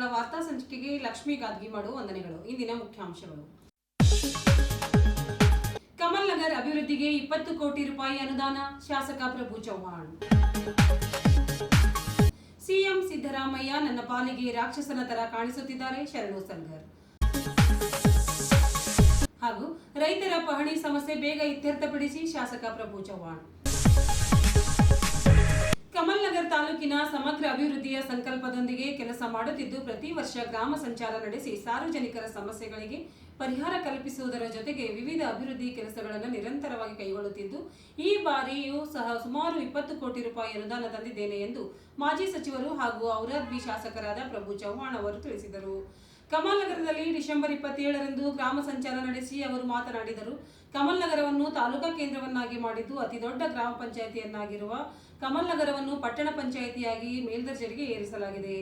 ದಿನಗಳ ವಾರ್ತಾ ಸಂಚಿಕೆಗೆ ಲಕ್ಷ್ಮೀ ಗಾದ್ಗಿಮಾಡು ವಂದನೆಗಳು. ಇಂದಿನ ಮುಖ್ಯಾಂಶಗಳು. ಕಮಲ್ ನಗರ್ ಅಭಿವೃದ್ಧಿಗೆ ಇಪ್ಪತ್ತು ಕೋಟಿ ರೂಪಾಯಿ ಅನುದಾನ, ಶಾಸಕ ಪ್ರಭು ಚೌಹಾಣ್ ಸಿಎಂ ಸಿದ್ದರಾಮಯ್ಯ ನನ್ನ ಪಾಲಿಗೆ ರಾಕ್ಷಸನ ತರ ಕಾಣಿಸುತ್ತಿದ್ದಾರೆ ಶರಣು ಸಂಗರ್ ಹಾಗೂ ರೈತರ ಪಹಣಿ ಸಮಸ್ಯೆ ಬೇಗ ಇತ್ಯರ್ಥಪಡಿಸಿ ಶಾಸಕ ಪ್ರಭು ಚೌಹಾಣ್ ಕಮಲ್ ನಗರ್ ತಾಲೂಕಿನ ಸಮಗ್ರ ಅಭಿವೃದ್ಧಿಯ ಸಂಕಲ್ಪದೊಂದಿಗೆ ಕೆಲಸ ಮಾಡುತ್ತಿದ್ದು, ಪ್ರತಿ ವರ್ಷ ಗ್ರಾಮ ಸಂಚಾರ ನಡೆಸಿ ಸಾರ್ವಜನಿಕರ ಸಮಸ್ಯೆಗಳಿಗೆ ಪರಿಹಾರ ಕಲ್ಪಿಸುವುದರ ಜೊತೆಗೆ ವಿವಿಧ ಅಭಿವೃದ್ಧಿ ಕೆಲಸಗಳನ್ನು ನಿರಂತರವಾಗಿ ಕೈಗೊಳ್ಳುತ್ತಿದ್ದು, ಈ ಬಾರಿಯೂ ಸಹ ಸುಮಾರು ಇಪ್ಪತ್ತು ಕೋಟಿ ರೂಪಾಯಿ ಅನುದಾನ ತಂದಿದ್ದೇನೆ ಎಂದು ಮಾಜಿ ಸಚಿವರು ಹಾಗೂ ಔರಾದ್ವಿ ಶಾಸಕರಾದ ಪ್ರಭು ಚೌಹಾಣ್ ಅವರು ತಿಳಿಸಿದರು. ಕಮಲ್ ನಗರದಲ್ಲಿ ಡಿಸೆಂಬರ್ ಇಪ್ಪತ್ತೇಳರಂದು ಗ್ರಾಮ ಸಂಚಾರ ನಡೆಸಿ ಅವರು ಮಾತನಾಡಿದರು. ಕಮಲ್ ನಗರವನ್ನು ತಾಲೂಕಾ ಕೇಂದ್ರವನ್ನಾಗಿ ಮಾಡಿದ್ದು ಅತಿ ದೊಡ್ಡ ಗ್ರಾಮ ಪಂಚಾಯಿತಿಯನ್ನಾಗಿರುವ ಕಮಲ್ ನಗರವನ್ನು ಪಟ್ಟಣ ಪಂಚಾಯಿತಿಯಾಗಿ ಮೇಲ್ದರ್ಜೆಗೆ ಏರಿಸಲಾಗಿದೆ.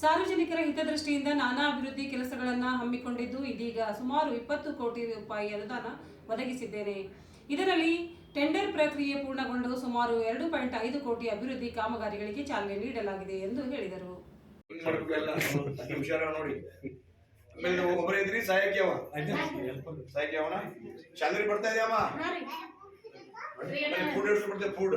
ಸಾರ್ವಜನಿಕರ ಹಿತದೃಷ್ಟಿಯಿಂದ ನಾನಾ ಅಭಿವೃದ್ಧಿ ಕೆಲಸಗಳನ್ನು ಹಮ್ಮಿಕೊಂಡಿದ್ದು ಇದೀಗ ಸುಮಾರು ಇಪ್ಪತ್ತು ಕೋಟಿ ರೂಪಾಯಿ ಅನುದಾನ ಒದಗಿಸಿದ್ದೇನೆ. ಇದರಲ್ಲಿ ಟೆಂಡರ್ ಪ್ರಕ್ರಿಯೆ ಪೂರ್ಣಗೊಂಡು ಸುಮಾರು ಎರಡು ಪಾಯಿಂಟ್ ಐದು ಕೋಟಿ ಅಭಿವೃದ್ಧಿ ಕಾಮಗಾರಿಗಳಿಗೆ ಚಾಲನೆ ನೀಡಲಾಗಿದೆ ಎಂದು ಹೇಳಿದರು. ಹಿಂಗ್ ಮಾಡ್ಬೇಕೆಲ್ಲ ಹುಷಾರ ನೋಡಿ ಆಮೇಲೆ ನೀವು ಒಬ್ಬರೇ ಇದ್ರಿ ಸಹಾಯಕ್ಕೆ ಅವ ಸಹಾಯಕ್ಕೆ ಅವನ ಶಾಲೆಗೆ ಬರ್ತಾ ಇದೆಯಮ್ಮ ಫುಡ್ ಎಷ್ಟು ಬರ್ತದೆ ಫುಡ್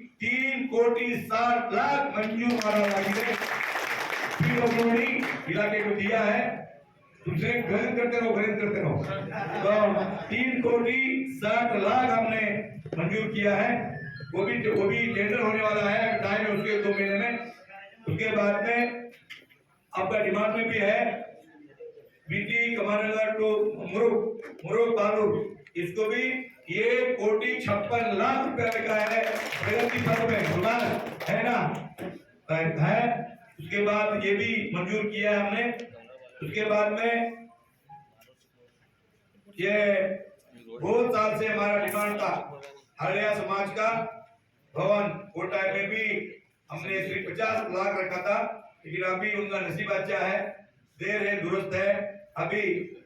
तीन कोटी साठ लाख मंजूर मानव तीन उन्होंने इलाके को दिया है तुझे ग्रहण करते रहो, ग्रहण करते रहो। तो तीन कोटी साठ लाख हमने मंजूर किया है। वो भी वो भी टेंडर होने वाला है टाइम है उसके दो महीने में। उसके बाद में आपका डिमांड में भी है, बीटी कमारेला टू मुरुग मुरुग बालू इसको भी ये कोटी छप्पन लाख रुपया लिखा है। प्रगति पथ में जुगाड़ है ना? है। उसके बाद ये भी मंजूर किया है हमने। उसके बाद में ये बहुत साल से हमारा डिमांड था हरिया समाज का। भवन कोटा में भी हमने सिर्फ़ पचास लाख रखा था, लेकिन अभी उनका नसीब अच्छा है। देर है, दुरुस्त है। अभी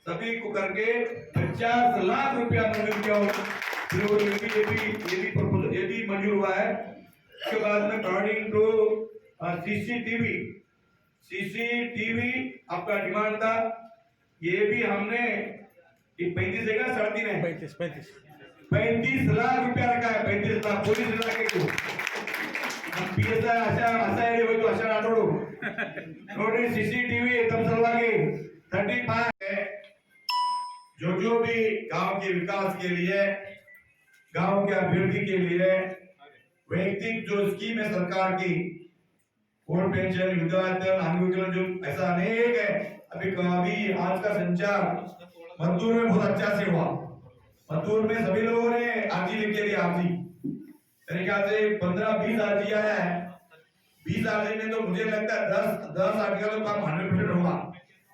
सभी को करके पचास लाख रुपया मंजूर किया हो। ये भी ये भी ये भी proposal- ये भी मंजूर हुआ है। उसके बाद में अकॉर्डिंग टू सीसीटीवी। सीसीटीवी आपका डिमांड था। ये भी हमने पैंतीस है क्या? साढ़े तीन है। पैंतीस पैंतीस। पैंतीस लाख रुपया रखा है पैंतीस लाख। पोलीस इलाके को। पी एस आय अशा असा अशा आठवडू एकदम सलवागे थर्टी फाइव। जो जो भी गाँव के विकास के लिए, गाँव के अभिवृद्धि के लिए वैयक्तिक जो स्कीम है सरकार की कोड पेंशन विद्यार्थन अनुविकलन जो ऐसा अनेक है, अभी अभी आज का संचार मजदूर में बहुत अच्छा से हुआ। मजदूर में सभी लोगों ने आरजी लिख के दिया आरजी। से पंद्रह बीस आरजी आया है। बीस आरजी में तो मुझे लगता है दस दस आरजी का तो काम हंड्रेड परसेंट होगा।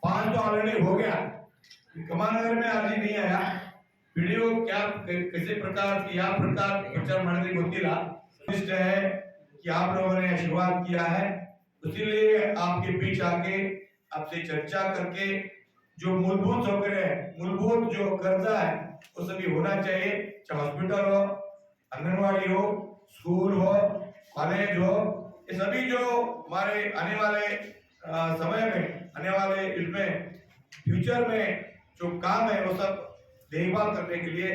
पाँच तो ऑलरेडी हो गया। कमानगर में आज ही नहीं आया। वीडियो क्या कैसे प्रकार या प्रकार प्रचार मंडली गोतीला लिस्ट है कि आप लोगों ने शुरुआत किया है। इसीलिए आपके बीच आके आपसे चर्चा करके जो मूलभूत सौकर्य है मूलभूत जो कर्जा है वो सभी होना चाहिए। चाहे हॉस्पिटल हो आंगनबाड़ी हो स्कूल हो कॉलेज हो ये सभी जो हमारे आने वाले आ, समय में आने वाले इसमें फ्यूचर में जो काम है वो सब देखभाल करने के लिए,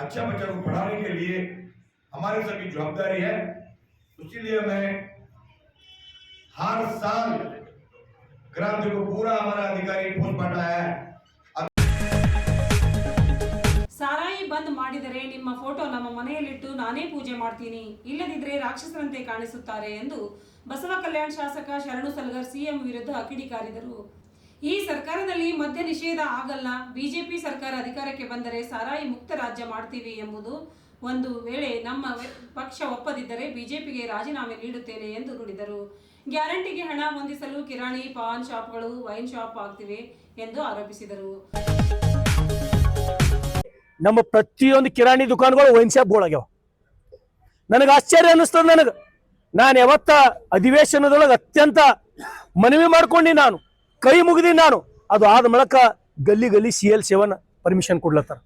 अच्छा बच्चों को पढ़ाने के लिए हमारे सभी जवाबदारी है। इसीलिए मैं हर साल ग्रांति को पूरा हमारा अधिकारी फोन पटाया है। ಸಾರಾಯಿ ಬಂದ್ ಮಾಡಿದರೆ ನಿಮ್ಮ ಫೋಟೋ ನಮ್ಮ ಮನೆಯಲ್ಲಿಟ್ಟು ನಾನೇ ಪೂಜೆ ಮಾಡ್ತೀನಿ. ಇಲ್ಲದಿದ್ರೆ ರಾಕ್ಷಸರಂತೆ ಕಾಣಿಸುತ್ತಾರೆ ಎಂದು ಬಸವ ಕಲ್ಯಾಣ ಶಾಸಕ ಶರಣು ಸಲಗರ್ ಸಿಎಂ ವಿರುದ್ಧ ಕಿಡಿಕಾರಿದರು. ಈ ಸರ್ಕಾರದಲ್ಲಿ ಮದ್ಯ ನಿಷೇಧ ಆಗಲ್ಲ, ಬಿಜೆಪಿ ಸರ್ಕಾರ ಅಧಿಕಾರಕ್ಕೆ ಬಂದರೆ ಸಾರಾಯಿ ಮುಕ್ತ ರಾಜ್ಯ ಮಾಡ್ತೀವಿ ಎಂಬುದು ಒಂದು ವೇಳೆ ನಮ್ಮ ಪಕ್ಷ ಒಪ್ಪದಿದ್ದರೆ ಬಿಜೆಪಿಗೆ ರಾಜೀನಾಮೆ ನೀಡುತ್ತೇನೆ ಎಂದು ನುಡಿದರು. ಗ್ಯಾರಂಟಿಗೆ ಹಣ ಹೊಂದಿಸಲು ಕಿರಾಣಿ, ಪಾನ್ ಶಾಪ್ಗಳು, ವೈನ್ ಶಾಪ್ ಆಗ್ತಿವೆ ಎಂದು ಆರೋಪಿಸಿದರು. ನಮ್ಮ ಪ್ರತಿಯೊಂದು ಕಿರಾಣಿ ದುಕಾನ್ಗಳು ವೈನ್ ಶಾಪ್ಗಳಾಗ್ಯಾವ. ನನಗೆ ಆಶ್ಚರ್ಯ ಅನ್ನಿಸ್ತದೆ ನನಗೆ. ನಾನು ಯಾವತ್ತ ಅಧಿವೇಶನದೊಳಗೆ ಅತ್ಯಂತ ಮನವಿ ಮಾಡ್ಕೊಂಡು ನಾನು. ಕೈ ಮುಗಿದೀನಿ ನಾನು. ಅದು ಆದ ಮೂಲಕ ಗಲ್ಲಿ ಗಲ್ಲಿ ಸಿ ಎಲ್ ಸೆವೆನ್ ಪರ್ಮಿಷನ್ ಕೊಡ್ಲತ್ತಾರ.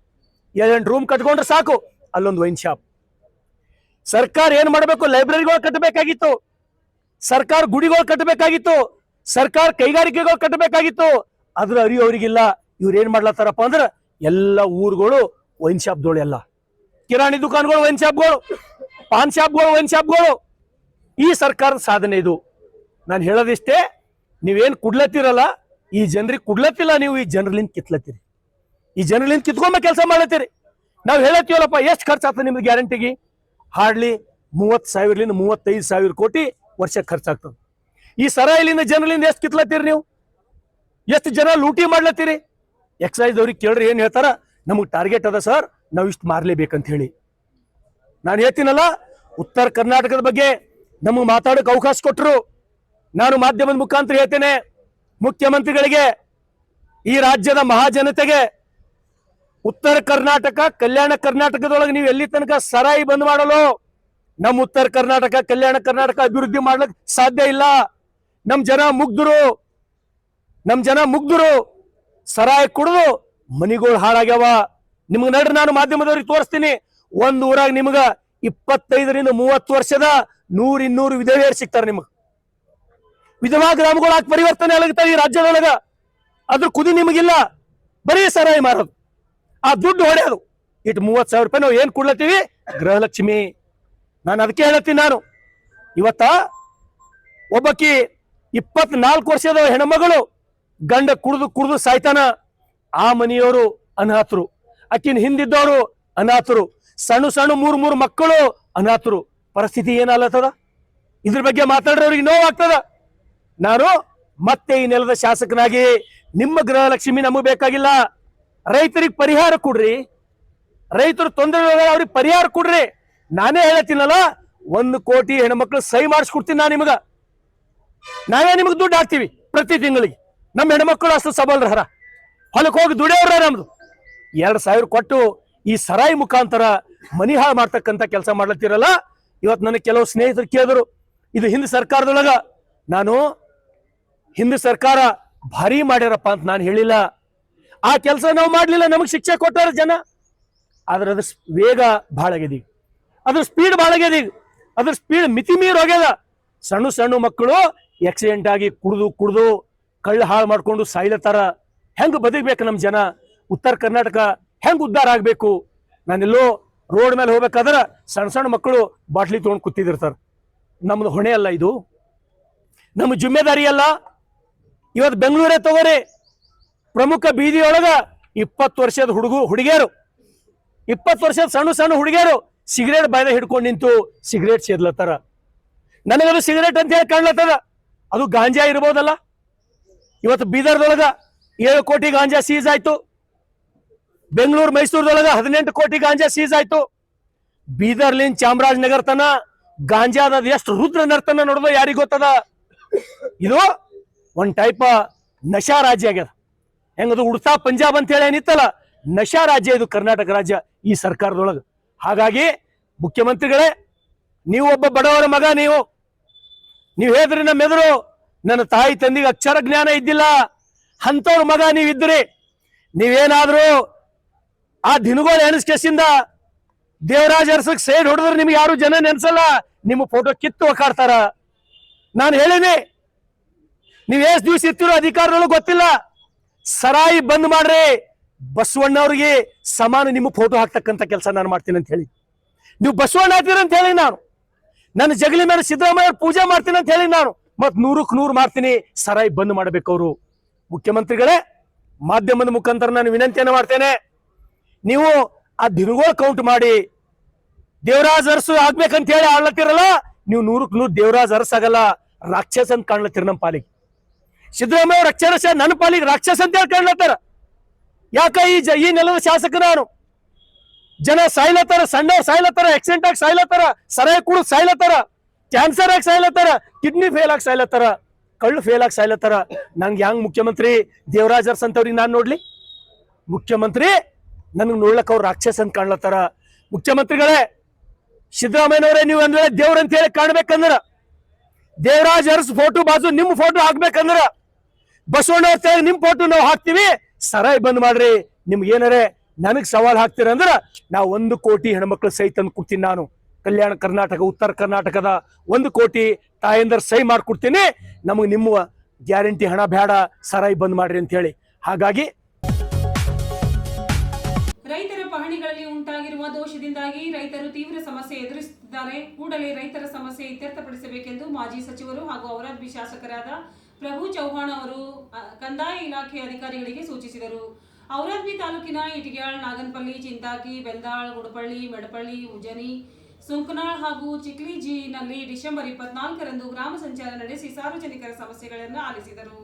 ಏಳೆಂಟು ರೂಮ್ ಕಟ್ಕೊಂಡ್ರೆ ಸಾಕು, ಅಲ್ಲೊಂದು ವೈನ್ ಶಾಪ್ ಸರ್ಕಾರ ಏನ್ ಮಾಡಬೇಕು? ಲೈಬ್ರರಿಗಳು ಕಟ್ಟಬೇಕಾಗಿತ್ತು ಸರ್ಕಾರ ಗುಡಿಗಳು ಕಟ್ಟಬೇಕಾಗಿತ್ತು ಸರ್ಕಾರ ಕೈಗಾರಿಕೆಗಳು ಕಟ್ಟಬೇಕಾಗಿತ್ತು ಅದ್ರ ಅರಿವು ಅವರಿಗಿಲ್ಲ. ಇವ್ರು ಏನ್ ಮಾಡ್ಲತ್ತಾರಪ್ಪ ಅಂದ್ರೆ ಎಲ್ಲ ಊರುಗಳು ವೈನ್ ಶಾಪ್ಗಳು ಎಲ್ಲ. ಕಿರಾಣಿ ದುಕಾನ್ಗಳು ವೈನ್ ಶಾಪ್ಗಳು ಪಾನ್ ಶಾಪ್ಗಳು ವೈನ್ ಶಾಪ್ಗಳು ಈ ಸರ್ಕಾರದ ಸಾಧನೆ ಇದು. ನಾನು ಹೇಳೋದಿಷ್ಟೇ ನೀವೇನ್ ಕುಡ್ಲತ್ತಿರಲ್ಲ, ಈ ಜನರಿಗೆ ಕುಡ್ಲತ್ತಿಲ್ಲ ನೀವು, ಈ ಜನರಲಿಂದ ಕಿತ್ಲತ್ತೀರಿ. ಈ ಜನರಲಿಂದ ಕಿತ್ಕೊಂಬ ಕೆಲಸ ಮಾಡ್ಲತ್ತೀರಿ. ನಾವು ಹೇಳತ್ತೀವಲ್ಲಪ್ಪ, ಎಷ್ಟು ಖರ್ಚಾಗ್ತದೆ ನಿಮ್ಗೆ ಗ್ಯಾರಂಟಿಗೆ? ಹಾರ್ಡ್ಲಿ ಮೂವತ್ತು ಸಾವಿರಲಿಂದ ಮೂವತ್ತೈದು ಸಾವಿರ ಕೋಟಿ ವರ್ಷಕ್ಕೆ ಖರ್ಚಾಗ್ತದೆ. ಈ ಸರಾಯಿಲಿಂದ ಜನರಲಿಂದ ಎಷ್ಟು ಕಿತ್ಲತ್ತೀರಿ ನೀವು? ಎಷ್ಟು ಜನ ಲೂಟಿ ಮಾಡ್ಲತ್ತೀರಿ? ಎಕ್ಸೈಸ್ ಅವ್ರಿಗೆ ಕೇಳ್ರಿ, ಏನು ಹೇಳ್ತಾರ? ನಮಗೆ ಟಾರ್ಗೆಟ್ ಅದ ಸರ್ ನಾವು ಇಷ್ಟು ಮಾರ್ಲೇಬೇಕಂತ ಹೇಳಿ. ನಾನು ಹೇಳ್ತೀನಲ್ಲ, ಉತ್ತರ ಕರ್ನಾಟಕದ ಬಗ್ಗೆ ನಮಗೆ ಮಾತಾಡೋಕೆ ಅವಕಾಶ ಕೊಟ್ಟರು ನಾನು ಮಾಧ್ಯಮದ ಮುಖಾಂತರ ಹೇಳ್ತೇನೆ, ಮುಖ್ಯಮಂತ್ರಿಗಳಿಗೆ ಈ ರಾಜ್ಯದ ಮಹಾಜನತೆಗೆ ಉತ್ತರ ಕರ್ನಾಟಕ, ಕಲ್ಯಾಣ ಕರ್ನಾಟಕದೊಳಗೆ ನೀವು ಎಲ್ಲಿ ತನಕ ಸರಾಯಿ ಬಂದ್ ಮಾಡಲು, ನಮ್ಮ ಉತ್ತರ ಕರ್ನಾಟಕ, ಕಲ್ಯಾಣ ಕರ್ನಾಟಕ ಅಭಿವೃದ್ಧಿ ಮಾಡ್ಲಿಕ್ಕೆ ಸಾಧ್ಯ ಇಲ್ಲ. ನಮ್ ಜನ ಮುಗ್ಧರು, ನಮ್ ಜನ ಮುಗ್ಧರು, ಸರಾಯಿ ಕುಡಿದು ಮನಿಗಳು ಹಾಳಾಗ್ಯಾವ. ನಿಮ್ಗೆ ನಡ್ರಿ, ನಾನು ಮಾಧ್ಯಮದವ್ರಿಗೆ ತೋರಿಸ್ತೀನಿ, ಒಂದ್ ಊರಾಗ ನಿಮ್ಗ ಇಪ್ಪತ್ತೈದರಿಂದ ಮೂವತ್ತು ವರ್ಷದ ನೂರಿನ್ನೂರು ವಿಧವೆಯರು ಸಿಗ್ತಾರೆ ನಿಮ್ಗೆ. ವಿಧವಾ ಗ್ರಾಮಗಳಾಗಿ ಪರಿವರ್ತನೆ ಆಗತ್ತೆ ಈ ರಾಜ್ಯದೊಳಗ. ಅದ್ರ ಕುದಿ ನಿಮಗಿಲ್ಲ. ಬರೀ ಸರಾಯಿ ಮಾರೋದು. ಆ ದುಡ್ಡು ಹೊಡೆಯೋದು. ಇಟ್ಟು ಮೂವತ್ ಸಾವಿರ ರೂಪಾಯಿ ನಾವು ಏನ್ ಕೊಡ್ಲತ್ತೀವಿ? ಗೃಹಲಕ್ಷ್ಮಿ. ನಾನು ಅದಕ್ಕೆ ಹೇಳತ್ತೀನಿ ನಾನು. ಇವತ್ತ ಒಬ್ಬಕಿ ಇಪ್ಪತ್ನಾಲ್ಕು ವರ್ಷದ ಹೆಣ್ಮಗಳು ಗಂಡ ಕುಡಿದು ಕುಡಿದು ಸಾಯ್ತಾನ. ಆ ಮನೆಯವರು ಅನಾಥರು. ಅಕ್ಕಿನ ಹಿಂದಿದ್ದವರು ಅನಾಥರು. ಸಣ್ಣ ಸಣ್ಣ ಮೂರು ಮೂರು ಮಕ್ಕಳು ಅನಾಥರು. ಪರಿಸ್ಥಿತಿ ಏನಾಗ್ಲತ್ತದ ಇದ್ರ ಬಗ್ಗೆ ಮಾತಾಡ್ರವ್ರಿಗೆ ನೋವಾಗ್ತದ. ನಾನು ಮತ್ತೆ ಈ ನೆಲದ ಶಾಸಕನಾಗಿ ನಿಮ್ಮ ಗೃಹಲಕ್ಷ್ಮಿ ನಮಗೆ ಬೇಕಾಗಿಲ್ಲ. ರೈತರಿಗೆ ಪರಿಹಾರ ಕೊಡ್ರಿ. ರೈತರು ತೊಂದರೆ ಅವ್ರಿಗೆ ಪರಿಹಾರ ಕೊಡ್ರಿ. ನಾನೇ ಹೇಳತ್ತೀನಲ್ಲ ಒಂದು ಕೋಟಿ ಹೆಣ್ಮಕ್ಳು ಸಹಿ ಮಾಡಿಸ್ಕೊಡ್ತೀನಿ ನಾನು ನಿಮಗ. ನಾವೇ ನಿಮಗೆ ದುಡ್ಡು ಹಾಕ್ತೀವಿ ಪ್ರತಿ ತಿಂಗಳಿಗೆ. ನಮ್ಮ ಹೆಣ್ಮಕ್ಳು ಅಷ್ಟು ಸಬಲರಹರ. ಹೊಲಕ್ಕೆ ಹೋಗಿ ದುಡಿಯೋರ ನಮ್ದು? ಎರಡು ಸಾವಿರ ಕೊಟ್ಟು ಈ ಸರಾಯಿ ಮುಖಾಂತರ ಮನಿ ಹಾಳು ಮಾಡ್ತಕ್ಕಂಥ ಕೆಲಸ ಮಾಡ್ಲತ್ತಿರಲ್ಲ? ಇವತ್ತು ನನಗೆ ಕೆಲವು ಸ್ನೇಹಿತರು ಕೇಳಿದ್ರು, ಇದು ಹಿಂದೆ ಸರ್ಕಾರದೊಳಗ. ನಾನು ಹಿಂದೆ ಸರ್ಕಾರ ಭಾರಿ ಮಾಡ್ಯಾರಪ್ಪ ಅಂತ ನಾನು ಹೇಳಿಲ್ಲ. ಆ ಕೆಲಸ ನಾವು ಮಾಡಲಿಲ್ಲ, ನಮಗೆ ಶಿಕ್ಷೆ ಕೊಟ್ಟಾರ ಜನ. ಆದ್ರೆ ಅದ್ರ ವೇಗ ಭಾಳ ಆಗ್ಯದ ಈಗ. ಅದ್ರ ಸ್ಪೀಡ್ ಭಾಳ ಆಗ್ಯದ ಈಗ. ಅದ್ರ ಸ್ಪೀಡ್ ಮಿತಿ ಮೀರಿ ಹೋಗ್ಯದ. ಸಣ್ಣ ಸಣ್ಣ ಮಕ್ಕಳು ಆಕ್ಸಿಡೆಂಟ್ ಆಗಿ ಕುಡ್ದು ಕುಡ್ದು, ಕಳ್ಳ ಹಾಳು ಮಾಡ್ಕೊಂಡು ಸಾಯ್ಲತ್ತಾರ ಹೆಂಗೆ ಬದುಕ್ಬೇಕು ನಮ್ಮ ಜನ? ಉತ್ತರ ಕರ್ನಾಟಕ ಹೆಂಗೆ ಉದ್ಧಾರ ಆಗಬೇಕು? ನಾನೆಲ್ಲೋ ರೋಡ್ ಮೇಲೆ ಹೋಗ್ಬೇಕಾದ್ರೆ ಸಣ್ಣ ಸಣ್ಣ ಮಕ್ಕಳು ಬಾಟ್ಲಿ ತೊಗೊಂಡು ಕೂತಿದಿರ್ತಾರೆ. ನಮ್ದು ಹೊಣೆ ಅಲ್ಲ ಇದು. ನಮ್ಮ ಜಿಮ್ಮೆದಾರಿ ಅಲ್ಲ. ಇವತ್ತು ಬೆಂಗಳೂರೇ ತಗೋರಿ. ಪ್ರಮುಖ ಬೀದಿಯೊಳಗ ಇಪ್ಪತ್ತು ವರ್ಷದ ಹುಡುಗು, ಹುಡುಗಿಯರು. ಇಪ್ಪತ್ತು ವರ್ಷದ ಸಣ್ಣ ಸಣ್ಣ ಹುಡುಗಿಯರು ಸಿಗರೇಟ್ ಬಾಯ್ದ ಹಿಡ್ಕೊಂಡು ನಿಂತು ಸಿಗರೇಟ್ ಸೇದ್ಲತ್ತಾರ. ನನಗದು ಸಿಗರೇಟ್ ಅಂತ ಹೇಳಿ ಕಾಣ್ಲತ್ತದ. ಅದು ಗಾಂಜಾ ಇರ್ಬೋದಲ್ಲ? ಇವತ್ತು ಬೀದರ್ದೊಳಗ ಏಳು ಕೋಟಿ ಗಾಂಜಾ ಸೀಸ್ ಆಯ್ತು. ಬೆಂಗಳೂರು ಮೈಸೂರದೊಳಗ ಹದಿನೆಂಟು ಕೋಟಿ ಗಾಂಜಾ ಸೀಸ್ ಆಯ್ತು. ಬೀದರ್ಲಿನ್ ಚಾಮರಾಜನಗರ ತನ ಗಾಂಜಾದ ಎಷ್ಟು ರುದ್ರ ನರ್ತನ ನೋಡೋದು ಯಾರಿಗೊತ್ತದ ಇದು ಒಂದ್ ಟೈಪ ನಶಾ ರಾಜ್ಯ ಆಗ್ಯದ. ಹೆಂಗದು ಉಡ್ತಾ ಪಂಜಾಬ್ ಅಂತ ಹೇಳಿ ಏನಿತ್ತಲ್ಲ, ನಶಾ ರಾಜ್ಯ ಇದು ಕರ್ನಾಟಕ ರಾಜ್ಯ ಈ ಸರ್ಕಾರದೊಳಗೆ. ಹಾಗಾಗಿ ಮುಖ್ಯಮಂತ್ರಿಗಳೇ, ನೀವು ಒಬ್ಬ ಬಡವರ ಮಗ ನೀವು. ನೀವು ಹೇಳಿದ್ರಿ ನಮ್ಮ ಎದುರು, ನನ್ನ ತಾಯಿ ತಂದಿಗೆ ಅಕ್ಷರ ಜ್ಞಾನ ಇದ್ದಿಲ್ಲ. ಅಂಥವ್ರ ಮಗ ನೀವಿದ್ರಿ. ನೀವೇನಾದ್ರೂ ಆ ದಿನಗಳು ಎಣಿಸ್ಕೆಸಿಂದ ದೇವರಾಜ ಅರಸಕ್ ಸೈಡ್ ಹೊಡೆದ್ರೆ ನಿಮ್ಗೆ ಯಾರು ಜನ ನೆನ್ಸಲ್ಲ, ನಿಮ್ಮ ಫೋಟೋ ಕಿತ್ತು ಒಕ್ಕಾಡ್ತಾರ. ನಾನು ಹೇಳಿನಿ ನೀವ್ ಎಷ್ಟ್ ದಿವಸ ಇರ್ತಿರೋ ಅಧಿಕಾರಿಗಳು ಗೊತ್ತಿಲ್ಲ. ಸರಾಯಿ ಬಂದ್ ಮಾಡ್ರಿ. ಬಸವಣ್ಣವ್ರಿಗೆ ಸಮಾನ ನಿಮ್ಮ ಫೋಟೋ ಹಾಕ್ತಕ್ಕಂಥ ಕೆಲಸ ನಾನು ಮಾಡ್ತೀನಿ ಅಂತ ಹೇಳಿ. ನೀವು ಬಸವಣ್ಣ ಅಂತ ಹೇಳಿ ನಾನು. ನನ್ನ ಜಗಲಿ ಮೇಲೆ ಸಿದ್ದರಾಮಯ್ಯ ಪೂಜೆ ಮಾಡ್ತೀನಿ ಅಂತ ಹೇಳಿ ನಾನು. ಮತ್ ನೂರಕ್ಕೆ ನೂರು ಮಾಡ್ತೀನಿ. ಸರಾಯಿ ಬಂದ್ ಮಾಡ್ಬೇಕು ಅವರು. ಮುಖ್ಯಮಂತ್ರಿಗಳೇ, ಮಾಧ್ಯಮದ ಮುಖಾಂತರ ನಾನು ವಿನಂತಿಯನ್ನು ಮಾಡ್ತೇನೆ. ನೀವು ಆ ದಿನಗಳು ಕೌಂಟ್ ಮಾಡಿ. ದೇವರಾಜ್ ಅರಸು ಆಗ್ಬೇಕಂತ ಹೇಳಿ ಆಡ್ಲತ್ತಿರಲ್ಲ ನೀವು ನೂರಕ್ಕೆ ನೂರು ದೇವರಾಜ್ ಅರಸ್ ಆಗಲ್ಲ. ರಾಕ್ಷಸ ಅಂತ ಕಾಣ್ಲತ್ತಿರ ನಮ್ಮ ಪಾಲಿಗೆ. ಸಿದ್ದರಾಮಯ್ಯ ರಾಕ್ಷಸ ನನ್ನ ಪಾಲಿಗೆ ರಾಕ್ಷಸ ಅಂತ ಹೇಳಿ ಯಾಕ ಈ ಜ ಈ ನೆಲದ ಶಾಸಕ ನಾನು? ಜನ ಸಾಯ್ಲತ್ತಾರ, ಸಣ್ಣವ್ರು ಸಾಯ್ಲತ್ತಾರ ಆಕ್ಸಿಡೆಂಟ್ ಆಗಿ ಸಾಯ್ಲತ್ತಾರ, ಸರಾಯ ಕುಡಿದು ಸಾಯ್ಲತ್ತಾರ ಕ್ಯಾನ್ಸರ್ ಆಗಿ ಸಾಯ್ಲತ್ತಾರ ಕಿಡ್ನಿ ಫೇಲ್ ಆಗಿ ಸಾಯ್ಲತ್ತಾರ, ಕಳ್ಳು ಫೇಲ್ ಆಗಿ ಸಾಯ್ಲತ್ತಾರ. ನಂಗೆ ಹೆಂಗ್ ಮುಖ್ಯಮಂತ್ರಿ ದೇವರಾಜ್ ಅರ್ಸ್ ಅಂತವ್ರಿಗೆ ನಾನು ನೋಡ್ಲಿ? ಮುಖ್ಯಮಂತ್ರಿ ನನಗೆ ನೋಡ್ಲಕ್ ಅವ್ರು ರಾಕ್ಷಸ ಅಂತ ಕಾಣ್ಲತ್ತಾರ. ಮುಖ್ಯಮಂತ್ರಿಗಳೇ, ಸಿದ್ದರಾಮಯ್ಯನವರೇ ನೀವು ಅಂದ್ರೆ ದೇವ್ರ ಅಂತ ಹೇಳಿ ಕಾಣ್ಬೇಕಂದ್ರ. ದೇವರಾಜ್ ಅರ್ಸ್ ಫೋಟೋ ಬಾಜು ನಿಮ್ ಫೋಟೋ ಹಾಕ್ಬೇಕಂದ್ರ. ಬಸವಣ್ಣ ಅವ್ರ ನಿಮ್ ಫೋಟೋ ನಾವು ಹಾಕ್ತಿವಿ. ಸರಾಯ್ ಬಂದ್ ಮಾಡ್ರಿ. ನಿಮ್ಗೆ ಏನಾರೆ ನನಗ್ ಸವಾಲ್ ಹಾಕ್ತೀರ ಅಂದ್ರ ನಾ ಒಂದು ಕೋಟಿ ಹೆಣ್ಮಕ್ಳು ಸಹಿ ತಂದು ಕೊಡ್ತೀನಿ ನಾನು. ಕಲ್ಯಾಣ ಕರ್ನಾಟಕ, ಉತ್ತರ ಕರ್ನಾಟಕದ ಒಂದು ಕೋಟಿ ತಾಯಂದ್ರ ಸಹಿ ಮಾಡ್ಕೊಡ್ತೀನಿ. ನಮಗ್ ನಿಮ್ಮ ಗ್ಯಾರಂಟಿ ಹಣ ಬೇಡ ಸರಾಯ್ ಬಂದ್ ಮಾಡ್ರಿ ಅಂತ ಹೇಳಿ. ಹಾಗಾಗಿ ರೈತರ ಪಹಣಿಗಳಲ್ಲಿ ಉಂಟಾಗಿರುವ ದೋಷದಿಂದಾಗಿ ರೈತರು ತೀವ್ರ ಸಮಸ್ಯೆ ಎದುರಿಸುತ್ತಿದ್ದಾರೆ. ಕೂಡಲೇ ರೈತರ ಸಮಸ್ಯೆ ಇತ್ಯರ್ಥಪಡಿಸಬೇಕೆಂದು ಮಾಜಿ ಸಚಿವರು ಹಾಗೂ ಔರಾದ್ಬಿ ಶಾಸಕರಾದ ಪ್ರಭು ಚೌಹಾಣ್ ಅವರು ಕಂದಾಯ ಇಲಾಖೆ ಅಧಿಕಾರಿಗಳಿಗೆ ಸೂಚಿಸಿದರು. ಔರಾದ್ವಿ ತಾಲೂಕಿನ ಇಟಿಗ್ಯಾಳ್, ನಾಗನಪಲ್ಲಿ, ಚಿಂತಾಕಿ, ಬೆಂದಾಳ್, ಗುಡಪಳ್ಳಿ, ಮೆಡಪಳ್ಳಿ, ಉಜನಿ, ಸುಂಕನಾಳ್ ಹಾಗೂ ಚಿಕ್ಲಿಜಿನಲ್ಲಿ ಡಿಸೆಂಬರ್ ಇಪ್ಪತ್ನಾಲ್ಕರಂದು ಗ್ರಾಮ ಸಂಚಾರ ನಡೆಸಿ ಸಾರ್ವಜನಿಕರ ಸಮಸ್ಯೆಗಳನ್ನು ಆಲಿಸಿದರು.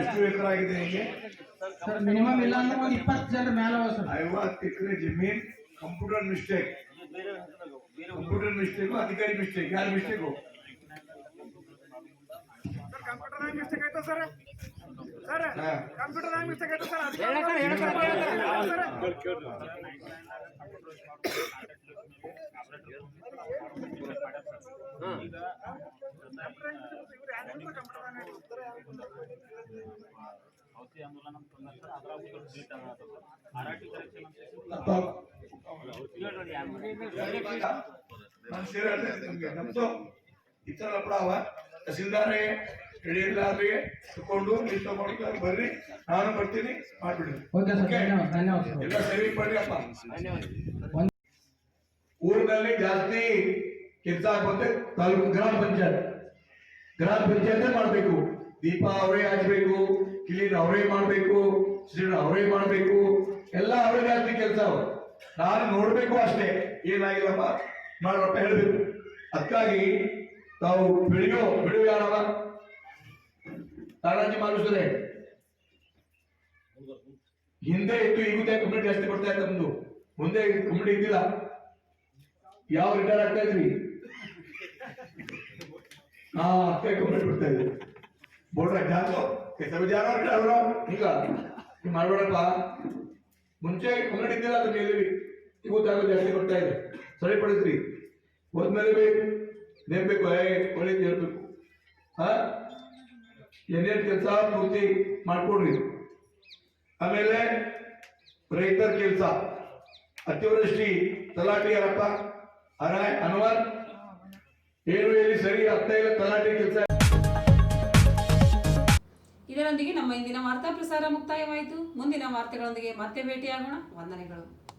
ಎಷ್ಟು ಎಕರೆ ಆಗಿದೆ ಸರ್ ಮಿನಿಮಮ್ ಇಲ್ಲ ಅಂದ್ರೆ ಒಂದ್ ಇಪ್ಪತ್ತು ಜನರ ಮೇಲೆ ಅವ ಸರ್ ಐವತ್ತು ಎಕರೆ ಜಮೀನ್ ಕಂಪ್ಯೂಟರ್ ಮಿಸ್ಟೇಕ್ ಕಂಪ್ಯೂಟರ್ ಮಿಸ್ಟೇಕ್ ಅಧಿಕಾರಿ ಮಿಸ್ಟೇಕ್ ಯಾರ ಮಿಸ್ಟೇಕು ಕಂಪ್ಯೂಟರ್ ಮಿಸ್ಟೇಕ್ ಆಯ್ತಾ ಸರ್ ಸರ್ ಹಾ. ಕಂಪ್ಯೂಟರ್ ಮಿಸ್ಟೇಕ್ ಆಯ್ತಾ ಸರ್ ಮನುಷ್ಯರು ನಮ್ದು ಈ ತರ ಅವ ತಹಸೀಲ್ದಾರೇ ಹಿಡಿಯಲ್ಲಾರ್ರಿ ತಕೊಂಡು ನೀವು ತಗೊಂಡು ಬರ್ರಿ ನಾನು ಬರ್ತೀನಿ ಮಾಡ್ಬಿಡ್ರಿ ಓಕೆ ಸರ್ ಧನ್ಯವಾದ ಧನ್ಯವಾದ ಸರ್ ಎಲ್ಲ ಸರಿ ಮಾಡ್ರಿ ಅಪ್ಪ ಊರಿನಲ್ಲಿ ಜಾಸ್ತಿ ಕೆಲಸ ಆಗುತ್ತೆ ತಾಲೂಕು ಗ್ರಾಮ ಪಂಚಾಯತ್ ಗ್ರಾಮ ಪಂಚಾಯತ್ ಮಾಡ್ಬೇಕು ದೀಪ ಅವರೇ ಹಚ್ಬೇಕು ಕ್ಲೀನ್ ಅವರೇ ಮಾಡ್ಬೇಕು ಸಿಲಿಂಡರ್ ಅವರೇ ಮಾಡ್ಬೇಕು ಎಲ್ಲ ಅವರೇ ಜಾಸ್ತಿ ಕೆಲಸ ನಾನು ನೋಡ್ಬೇಕು ಅಷ್ಟೇ. ಏನಾಗಿಲ್ಲಪ್ಪ? ಮಾಡ್ರಪ್ಪ ಹೇಳಬೇಕು. ಅದಕ್ಕಾಗಿ ತಾವು ಬೆಳೆಯೋ ಬಿಡುವ ಯಾರವ? ತಾರಾಜಿ ಮಾಡಿಸಿದ್ರೆ ಹಿಂದೆ ಇತ್ತು, ಈಗ ಕಂಪ್ಲೀಟ್ ಜಾಸ್ತಿ ಕೊಡ್ತಾ ಇತ್ತು ನಮ್ದು. ಮುಂದೆ ಕಂಪ್ಲೀಟ್ ಇದ್ದಿಲ್ಲ. ಯಾವ ರಿಟೈರ್ ಆಗ್ತಾ ಇದ್ವಿ ಹಾ ಅಷ್ಟೇ ಕಂಪ್ಲೀಟ್ ಕೊಡ್ತಾ ಇದ್ವಿ ಬೋರ್ಡ್ ಜಾಸ್ತಿ ಸಭೆ ಜಾರ ಈಗ ಮಾಡ್ಬೇಡಪ್ಪ ಮುಂಚೆ ಕಂಪ್ಲೀಟ್ ಇದ್ದಿಲ್ಲ, ಅದನ್ನ ಹೇಳಿವಿ ಇವು ಜಾಗ ಜಾಸ್ತಿ ಬರ್ತಾ ಇದೆ. ಸರಿಪಡಿಸ್ರಿ ಹೋದ್ಮೇಲೆ ಬೇಕು. ನೇಮಬೇಕು ಒಳ್ಳೆ ಹೇಳ್ಬೇಕು ಹಾ? ಏನೇನ್ ಕೆಲಸ ಪೂರ್ತಿ ಮಾಡ್ಕೊಡ್ರಿ. ಆಮೇಲೆ ರೈತರ ಕೆಲಸ. ಅತಿವೃಷ್ಟಿ, ತಲಾಟಿ ಯಾರಪ್ಪ? ಅರಾಯ, ಅನ್ವರ್? ಏನು ಹೇಳಿ ಸರಿ ಅರ್ಥ ಇಲ್ಲ, ತಲಾಟಿ ಕೆಲಸ. ಇದರೊಂದಿಗೆ ನಮ್ಮ ಇಂದಿನ ವಾರ್ತಾ ಪ್ರಸಾರ ಮುಕ್ತಾಯವಾಯಿತು. ಮುಂದಿನ ವಾರ್ತೆಗಳೊಂದಿಗೆ ಮತ್ತೆ ಭೇಟಿಯಾಗೋಣ. ವಂದನೆಗಳು.